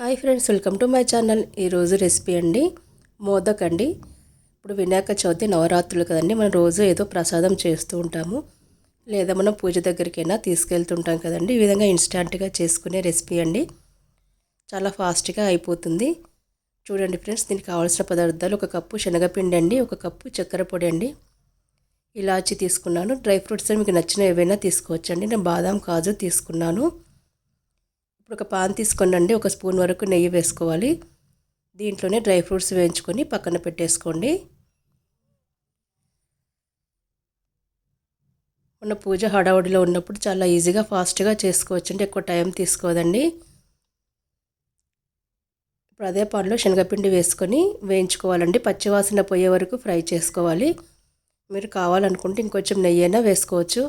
Hi friends welcome to my channel. ఈరోజు recipe అండి మోదక్ అండి. ఇప్పుడు వినాయక చవితి నవరాత్రులు కదండి మనం రోజు ఏదో ప్రసాదం చేస్తూ ఉంటాము. లేదా మనం పూజ దగ్గరికైనా తీసుకెళ్తుంటాం కదండి. ఈ విధంగా ఇన్స్టాంట్గా చేసుకునే రెసిపీ అండి. చాలా ఫాస్ట్గా అయిపోతుంది. చూడండి ఫ్రెండ్స్ దీనికి కావాల్సిన పదార్థాలు ఒక కప్పు శనగపిండి అండి ఒక కప్పు చక్కెర పొడి అండి. ఇలాచి తీసుకున్నాను. డ్రై ఫ్రూట్స్ మీకు నచ్చిన ఏవైనా తీసుకోవచ్చండి. నేను బాదాం కాజు తీసుకున్నాను. ఇప్పుడు ఒక పాన్ తీసుకోండి ఒక స్పూన్ వరకు నెయ్యి వేసుకోవాలి. దీంట్లోనే డ్రై ఫ్రూట్స్ వేయించుకొని పక్కన పెట్టేసుకోండి. మన పూజ హడావుడిలో ఉన్నప్పుడు చాలా ఈజీగా ఫాస్ట్గా చేసుకోవచ్చండి ఎక్కువ టైం తీసుకోదండి. ఇప్పుడు అదే పాన్లో శనగపిండి వేసుకొని వేయించుకోవాలండి. పచ్చివాసన పోయే వరకు ఫ్రై చేసుకోవాలి. మీరు కావాలనుకుంటే ఇంకొంచెం నెయ్యి అయినా వేసుకోవచ్చు.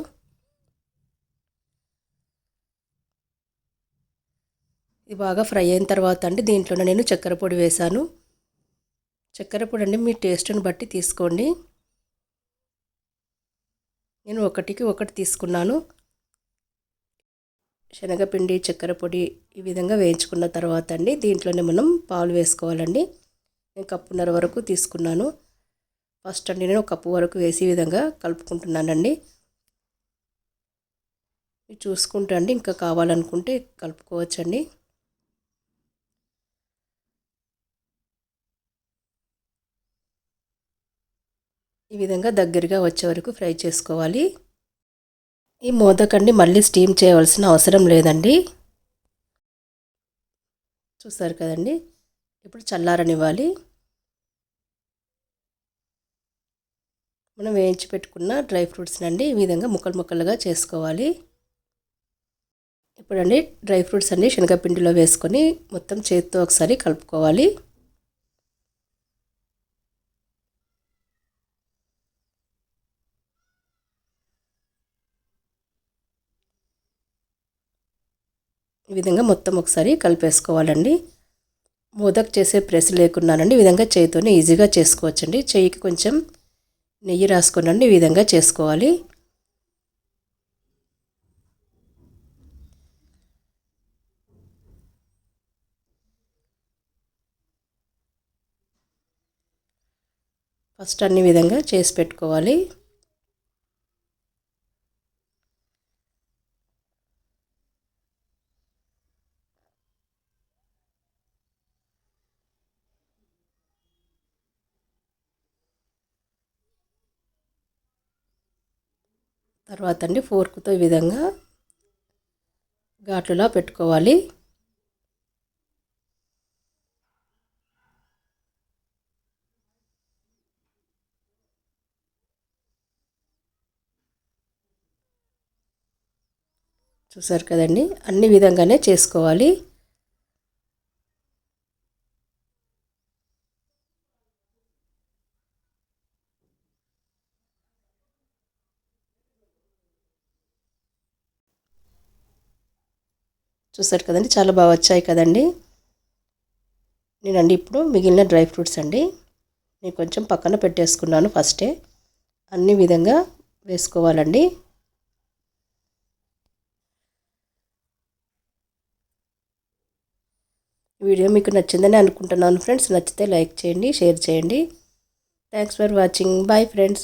ఇది బాగా ఫ్రై అయిన తర్వాత అండి దీంట్లోనే నేను చక్కెర పొడి వేశాను. చక్కెర పొడి అండి మీ టేస్ట్ని బట్టి తీసుకోండి. నేను ఒకటికి ఒకటి తీసుకున్నాను. శనగపిండి చక్కెర పొడి ఈ విధంగా వేయించుకున్న తర్వాత అండి దీంట్లోనే మనం పాలు వేసుకోవాలండి. నేను కప్పున్నర వరకు తీసుకున్నాను. ఫస్ట్ అండి నేను ఒక కప్పు వరకు వేసి విధంగా కలుపుకుంటున్నానండి. చూసుకుంటూ అండి ఇంకా కావాలనుకుంటే కలుపుకోవచ్చండి. ఈ విధంగా దగ్గరగా వచ్చే వరకు ఫ్రై చేసుకోవాలి. ఈ మోదకండి మళ్ళీ స్టీమ్ చేయవలసిన అవసరం లేదండి. చూసారు కదండి? ఇప్పుడు చల్లారనివ్వాలి. మనం వేయించి పెట్టుకున్న డ్రై ఫ్రూట్స్ని అండి ఈ విధంగా ముక్కలు ముక్కలుగా చేసుకోవాలి. ఇప్పుడండి డ్రై ఫ్రూట్స్ అన్ని శనగపిండిలో వేసుకొని మొత్తం చేతితో ఒకసారి కలుపుకోవాలి. ఈ విధంగా మొత్తం ఒకసారి కలిపేసుకోవాలండి. మోదక్ చేసే ప్రెస్ లేకున్నానండి. ఈ విధంగా చేయితోనే ఈజీగా చేసుకోవచ్చండి. చేయికి కొంచెం నెయ్యి రాసుకోనండి. ఈ విధంగా చేసుకోవాలి. ఫస్ట్ అన్ని విధంగా చేసి పెట్టుకోవాలి. తర్వాత అండి ఫోర్క్తో ఈ విధంగా ఘాట్లులా పెట్టుకోవాలి. చూసారు కదండి? అన్ని విధంగానే చేసుకోవాలి. చూసారు కదండి చాలా బాగా వచ్చాయి కదండి. నేనండి ఇప్పుడు మిగిలిన డ్రై ఫ్రూట్స్ అండి నేను కొంచెం పక్కన పెట్టేసుకున్నాను ఫస్టే. అన్ని విధంగా వేసుకోవాలండి. వీడియో మీకు నచ్చిందని అనుకుంటున్నాను ఫ్రెండ్స్. నచ్చితే లైక్ చేయండి షేర్ చేయండి. Thanks for watching. Bye friends.